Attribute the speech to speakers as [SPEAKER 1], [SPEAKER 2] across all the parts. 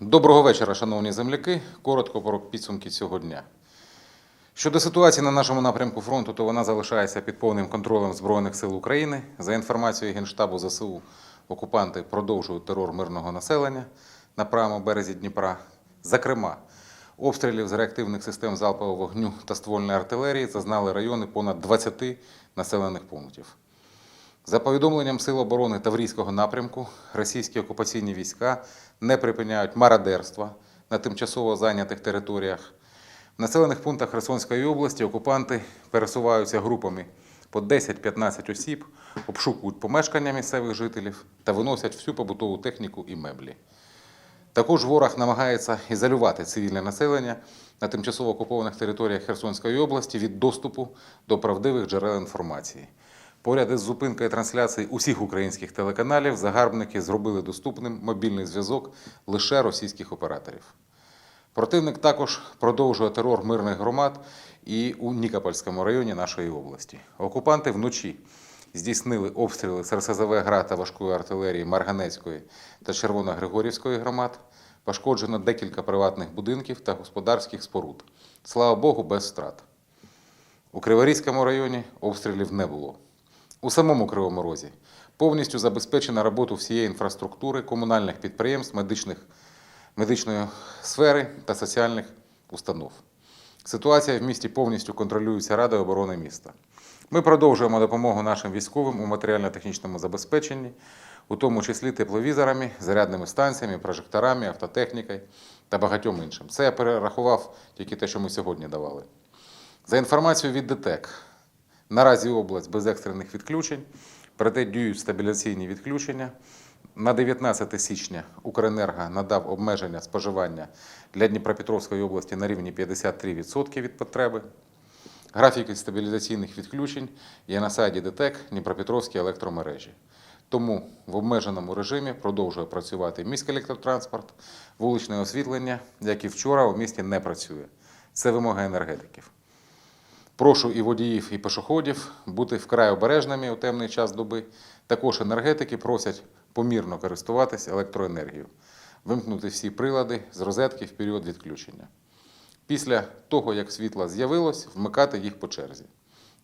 [SPEAKER 1] Доброго вечора, шановні земляки. Коротко про підсумки цього дня. Щодо ситуації на нашому напрямку фронту, то вона залишається під повним контролем Збройних сил України. За інформацією Генштабу ЗСУ, окупанти продовжують терор мирного населення на правому березі Дніпра. Зокрема, обстрілів з реактивних систем залпового вогню та ствольної артилерії зазнали райони понад 20 населених пунктів. За повідомленням Сил оборони Таврійського напрямку, російські окупаційні війська не припиняють мародерства на тимчасово зайнятих територіях. В населених пунктах Херсонської області окупанти пересуваються групами по 10-15 осіб, обшукують помешкання місцевих жителів та виносять всю побутову техніку і меблі. Також ворог намагається ізолювати цивільне населення на тимчасово окупованих територіях Херсонської області від доступу до правдивих джерел інформації. Поряд із зупинкою трансляції усіх українських телеканалів загарбники зробили доступним мобільний зв'язок лише російських операторів. Противник також продовжує терор мирних громад і у Нікопольському районі нашої області. Окупанти вночі здійснили обстріли з РСЗВ ГРА та важкої артилерії Марганецької та Червоногригорівської громад. Пошкоджено декілька приватних будинків та господарських споруд. Слава Богу, без втрат. У Криворізькому районі обстрілів не було. У самому Кривому Розі повністю забезпечена роботу всієї інфраструктури, комунальних підприємств, медичних, медичної сфери та соціальних установ. Ситуація в місті повністю контролюється Радою оборони міста. Ми продовжуємо допомогу нашим військовим у матеріально-технічному забезпеченні, у тому числі тепловізорами, зарядними станціями, прожекторами, автотехнікою та багатьом іншим. Це я перерахував тільки те, що ми сьогодні давали. За інформацією від ДТЕК, наразі область без екстрених відключень, проте діють стабіляційні відключення. На 19 січня Укренерго надав обмеження споживання для Дніпропетровської області на рівні 53% від потреби. Графіки стабілізаційних відключень є на сайті ДТЕК Дніпропетровські електромережі. Тому в обмеженому режимі продовжує працювати міський електротранспорт, вуличне освітлення, як і вчора у місті не працює. Це вимога енергетиків. Прошу і водіїв, і пішоходів бути вкрай обережними у темний час доби. Також енергетики просять помірно користуватися електроенергією, вимкнути всі прилади з розетки в період відключення. Після того, як світло з'явилось, вмикати їх по черзі.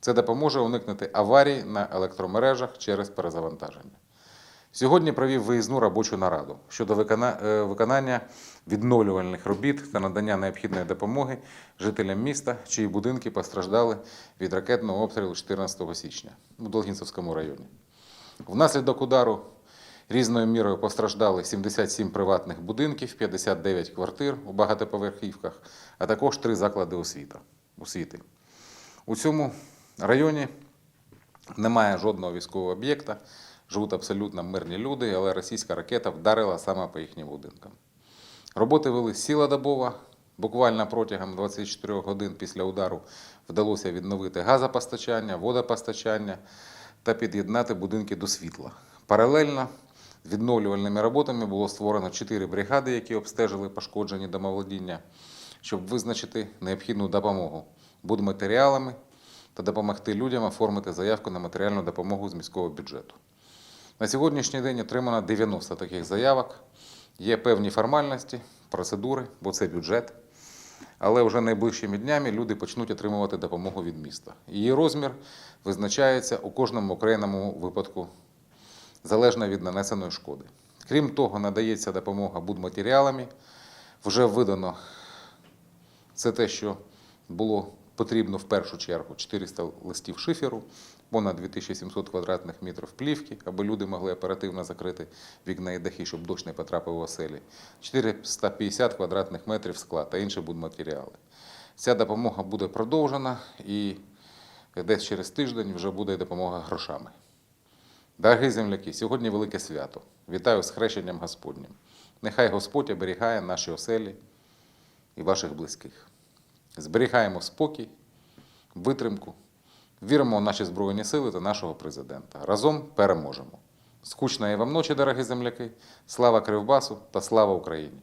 [SPEAKER 1] Це допоможе уникнути аварій на електромережах через перезавантаження. Сьогодні провів виїзну робочу нараду щодо е, виконання відновлювальних робіт та надання необхідної допомоги жителям міста, чиї будинки постраждали від ракетного обстрілу 14 січня у Долгінцевському районі. Внаслідок удару різною мірою постраждали 77 приватних будинків, 59 квартир у багатоповерхівках, а також три заклади освіти. У цьому районі немає жодного військового об'єкта, живуть абсолютно мирні люди, але російська ракета вдарила саме по їхнім будинкам. Роботи вели цілодобово. Буквально протягом 24 годин після удару вдалося відновити газопостачання, водопостачання та під'єднати будинки до світла. Паралельно з відновлювальними роботами було створено 4 бригади, які обстежили пошкоджені домоволодіння, щоб визначити необхідну допомогу будматеріалами та допомогти людям оформити заявку на матеріальну допомогу з міського бюджету. На сьогоднішній день отримано 90 таких заявок. Є певні формальності, процедури, бо це бюджет. Але вже найближчими днями люди почнуть отримувати допомогу від міста. Її розмір визначається у кожному окремому випадку залежно від нанесеної шкоди. Крім того, надається допомога будматеріалами. Вже видано це те, що було потрібно в першу чергу 400 листів шиферу, понад 2700 квадратних метрів плівки, аби люди могли оперативно закрити вікна і дахи, щоб дощ не потрапив в оселі, 450 квадратних метрів скла та інші будматеріали. Ця допомога буде продовжена і десь через тиждень вже буде допомога грошами. Дорогі земляки, сьогодні велике свято. Вітаю з хрещенням Господнім. Нехай Господь оберігає наші оселі і ваших близьких. Зберігаємо спокій, витримку, віримо в наші Збройні сили та нашого президента. Разом переможемо. Скучної вам ночі, дорогі земляки. Слава Кривбасу та слава Україні!